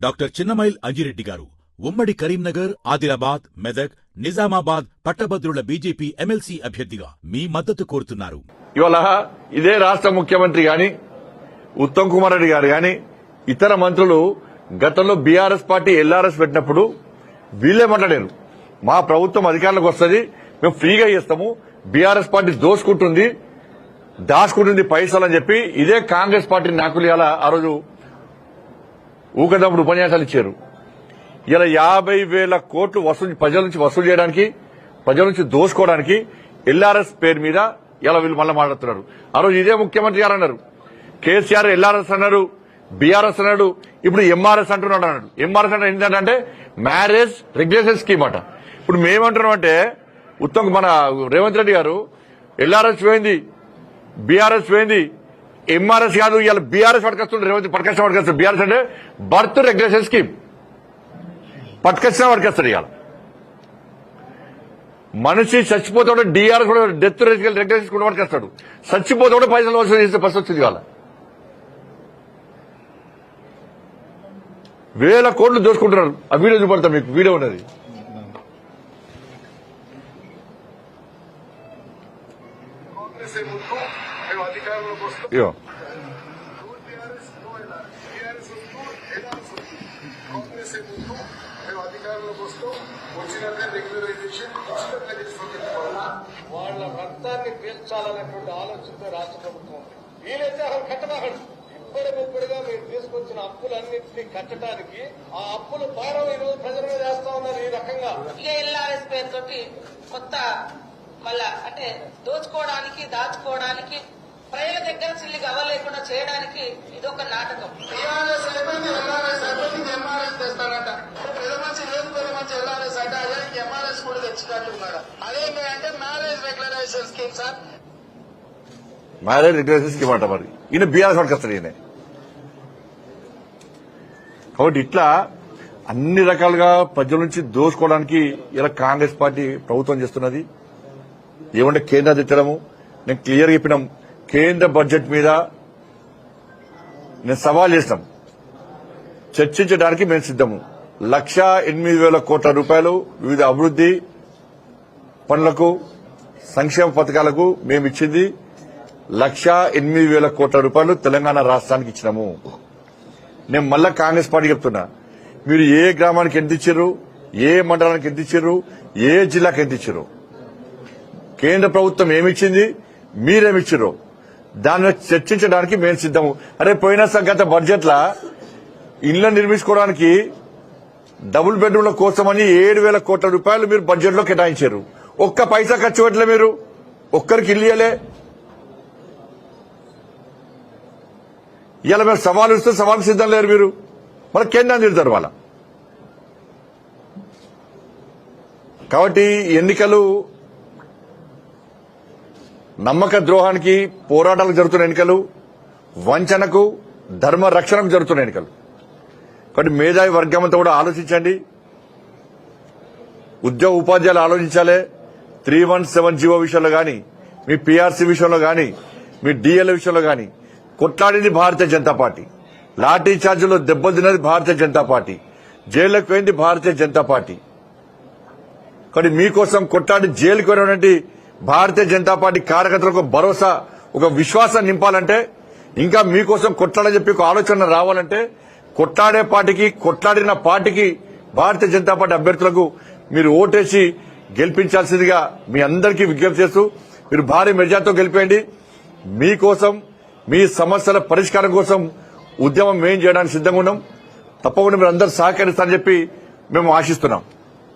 Doctor Chinnamail Anji Reddy గారు ఉమ్మడి కరీంనగర్ ఆదిలాబాద్ మెదక్ నిజామాబాద్ పట్టభద్రుల బీజేపీ ఎమ్మెల్సీ అభ్యర్థిగా మీ మద్దతు కోరుతున్నారు. ఇవాళ ఇదే రాష్ట్ర ముఖ్యమంత్రి గాని ఉత్తమ్ కుమార్ రెడ్డి గారు గాని ఇతర మంత్రులు గతంలో బీఆర్ఎస్ పార్టీ ఎల్ఆర్ఎస్ పెట్టినప్పుడు వీళ్ళే మాట్లాడారు. మా ప్రభుత్వం అధికారంలోకి వస్తుంది మేము ఫ్రీగా చేస్తాము బీఆర్ఎస్ పార్టీ దోసుకుంటుంది దాచుకుంటుంది పైసలు అని చెప్పి ఇదే కాంగ్రెస్ పార్టీ నాకులు ఆ రోజు ఊకదప్పుడు ఉపన్యాసాలు ఇచ్చారు. ఇలా యాభై వేల కోట్లు వసూలు ప్రజల నుంచి వసూలు చేయడానికి ప్రజల నుంచి దోసుకోవడానికి ఎల్ఆర్ఎస్ పేరు మీద ఇలా వీళ్ళు మళ్ళీ మాట్లాడుతున్నారు. ఆ రోజు ఇదే ముఖ్యమంత్రి గారు అన్నారు. కేసీఆర్ ఎల్ఆర్ఎస్ అన్నారు బీఆర్ఎస్ అన్నాడు ఇప్పుడు ఎంఆర్ఎస్ అంటున్నాడు అన్నాడు. ఎంఆర్ఎస్ అంటే ఏంటంటే మ్యారేజ్ రెగ్యులేషన్ స్కీమ్ అట. ఇప్పుడు మేమంటున్నాం అంటే ఉత్తమ్ మన రేవంత్ రెడ్డి గారు ఎల్ఆర్ఎస్ పోయింది బీఆర్ఎస్ పోయింది ఎంఆర్ఎస్ కాదు ఇవాళ బీఆర్ఎస్ పట్టుకొస్తుండే రేవంత్ పట్టుకొచ్చిన పట్టుకొస్తాడు. బీఆర్ఎస్ అంటే బర్త్ రెగ్యులేషన్ స్కీమ్. పట్టుకొచ్చిన పట్టుకొస్తాడు ఇవాళ. మనిషి చచ్చిపోతే డిఆర్ఎస్ కూడా డెత్ రెగ్యులేషన్ కూడా పట్టుకొస్తాడు. చచ్చిపోతే పైసలు వసూలు చేసే పరిస్థితి వచ్చింది ఇవాళ. వేల కోట్లు దోచుకుంటున్నారు. ఆ వీడియో చూపడతా మీకు వీడియో ఉన్నది. మేము అధికారంలోకి వస్తాం వచ్చినాక రెగ్యులరైజేషన్ ఖచ్చితంగా తీసుకుంటున్నాం వాళ్ళ రక్తాన్ని పీల్చాలనేటువంటి ఆలోచనతో రాష్ట్ర ప్రభుత్వం వీలైతే అసలు కట్టబాకండి ఇప్పటికిప్పుడుగా మీరు తీసుకొచ్చిన అప్పులన్నింటినీ కట్టడానికి ఆ అప్పుల భారం ఈ రోజు ప్రజల మీద వేస్తా ఉన్నారు ఈ రకంగా. పేరుతోటి కొత్త మళ్ళా అంటే దోచుకోవడానికి దాచుకోవడానికి ప్రజల దగ్గర చిల్లి లేకుండా చేయడానికి ఇదొక నాటకం. టీఆర్ఎస్ అయిపోయింది ఎల్ఆర్ఎస్ అయిపోయింది ఎంఆర్ఎస్ తెస్తాడట పెద్ద మంచి లేదు పెద్ద మంచి ఎల్ఆర్ఎస్ అంటే అదే ఎంఆర్ఎస్ కూడా తెచ్చినట్టున్నాడు అదేంటంటే marriage regularisation scheme sir. Marriage regulation scheme అంట మరి. ఈయన బీఆర్ఎస్ పట్టుకొస్తాడు ఈయన. కాబట్టి ఇట్లా అన్ని రకాలుగా ప్రజల నుంచి దోసుకోవడానికి ఇలా కాంగ్రెస్ పార్టీ ప్రభుత్వం చేస్తున్నది. ఏమంటే కేంద్ర తెచ్చడము నేను క్లియర్ చెప్పినాం కేంద్ర బడ్జెట్ మీద నేను సవాల్ చేసినాం. చర్చించడానికి మేము సిద్ధము. లక్ష ఎనిమిది వేల కోట్ల రూపాయలు వివిధ అభివృద్ది పనులకు సంక్షేమ పథకాలకు మేము ఇచ్చింది లక్ష ఎనిమిది వేల కోట్ల రూపాయలు తెలంగాణ రాష్ట్రానికి ఇచ్చినాము. నేను మళ్ళా కాంగ్రెస్ పార్టీ చెప్తున్నా. మీరు ఏ గ్రామానికి ఎంత ఇచ్చారు ఏ మండలానికి ఎంత ఇచ్చారు ఏ జిల్లాకి ఎంత ఇచ్చారు? కేంద్ర ప్రభుత్వం ఏమిచ్చింది? మీరేమిచ్చారు? దాని చర్చించడానికి మేము సిద్ధము. అరే పోయిన గత బడ్జెట్ లా ఇళ్ళ నిర్మించుకోవడానికి డబుల్ బెడ్రూమ్ల కోసమని ఏడు వేల కోట్ల రూపాయలు మీరు బడ్జెట్లో కేటాయించారు. ఒక్క పైసా ఖర్చు పెట్టలే మీరు. ఒక్కరికి ఇల్లు ఇయ్యలే. ఇలా మీరు సవాలు ఇస్తే సవాలు సిద్ధం లేరు మీరు. మళ్ళీ కేంద్రాన్ని తిడతారు వాళ్ళ. కాబట్టి ఎన్నికలు నమ్మక ద్రోహానికి పోరాటాలకు జరుగుతున్న ఎన్నికలు వంచనకు ధర్మ రక్షణకు జరుగుతున్న ఎన్నికలు. కాబట్టి మేధావి వర్గం అంతా కూడా ఆలోచించండి. ఉద్యోగ ఉపాధ్యాయులు ఆలోచించాలి. త్రీ వన్ సెవెన్ జీవో విషయంలో కానీ మీ పీఆర్సీ విషయంలో కానీ మీ డిఎల్ విషయంలో కానీ కొట్లాడింది భారతీయ జనతా పార్టీ. లాఠీ చార్జీలో దెబ్బతిన్నది భారతీయ జనతా పార్టీ. జైల్లోకి పోయింది భారతీయ జనతా పార్టీ. కానీ మీకోసం కొట్లాడి జైలుకు వెళ్ళినటువంటి భారతీయ జనతా పార్టీ కార్యకర్తలకు భరోసా ఒక విశ్వాసం నింపాలంటే ఇంకా మీకోసం కొట్లాడని చెప్పి ఒక ఆలోచన రావాలంటే కొట్లాడే పార్టీకి కొట్లాడిన పార్టీకి భారతీయ జనతా పార్టీ అభ్యర్థులకు మీరు ఓటేసి గెలిపించాల్సిందిగా మీ అందరికీ విజ్ఞప్తి చేస్తూ మీరు భారీ మెజార్టీతో గెలిపేయండి. మీకోసం మీ సమస్యల పరిష్కారం కోసం ఉద్యమం మేం చేయడానికి సిద్ధంగా ఉన్నాం. తప్పకుండా మీరు అందరూ సహకరిస్తారని చెప్పి మేము ఆశిస్తున్నాం.